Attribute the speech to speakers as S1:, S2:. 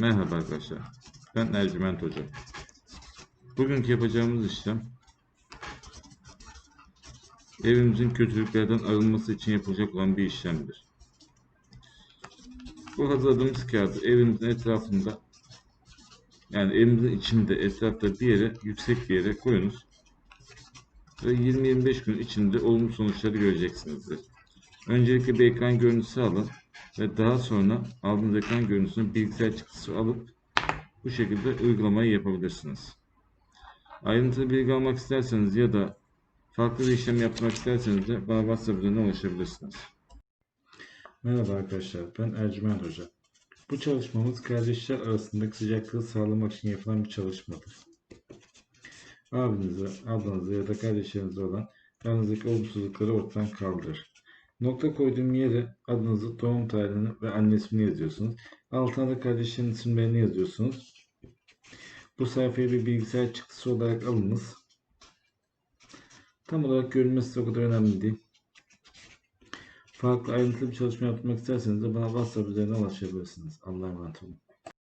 S1: Merhaba arkadaşlar. Ben Ercüment Hoca. Bugünkü yapacağımız işlem evimizin kötülüklerden arınması için yapılacak olan bir işlemdir. Bu hazırladığımız kağıdı evimizin etrafında yani evimizin içinde etrafta bir yere yüksek bir yere koyunuz ve 20-25 gün içinde olumlu sonuçları göreceksinizdir. Öncelikle bir ekran görüntüsü alın ve daha sonra aldığınız ekran görüntüsünü bilgisayar çıktısı alıp bu şekilde uygulamayı yapabilirsiniz. Ayrıntılı bilgi almak isterseniz ya da farklı bir işlem yapmak isterseniz de bana WhatsApp üzerinden ulaşabilirsiniz. Merhaba arkadaşlar, ben Ercüment Hoca. Bu çalışmamız kardeşler arasındaki sıcaklığı sağlamak için yapılan bir çalışmadır. Abinize, ablanıza ya da kardeşlerinize olan aranızdaki olumsuzlukları ortadan kaldırır. Nokta koyduğum yere adınızı, doğum tarihini ve anne ismini yazıyorsunuz. Altına da kardeşlerin isimlerini yazıyorsunuz. Bu sayfayı bir bilgisayar çıktısı olarak alınız. Tam olarak görünmesi o kadar önemli değil. Farklı ayrıntılı bir çalışma yapmak isterseniz de bana WhatsApp üzerinden ulaşabilirsiniz. Allah'a emanet olun.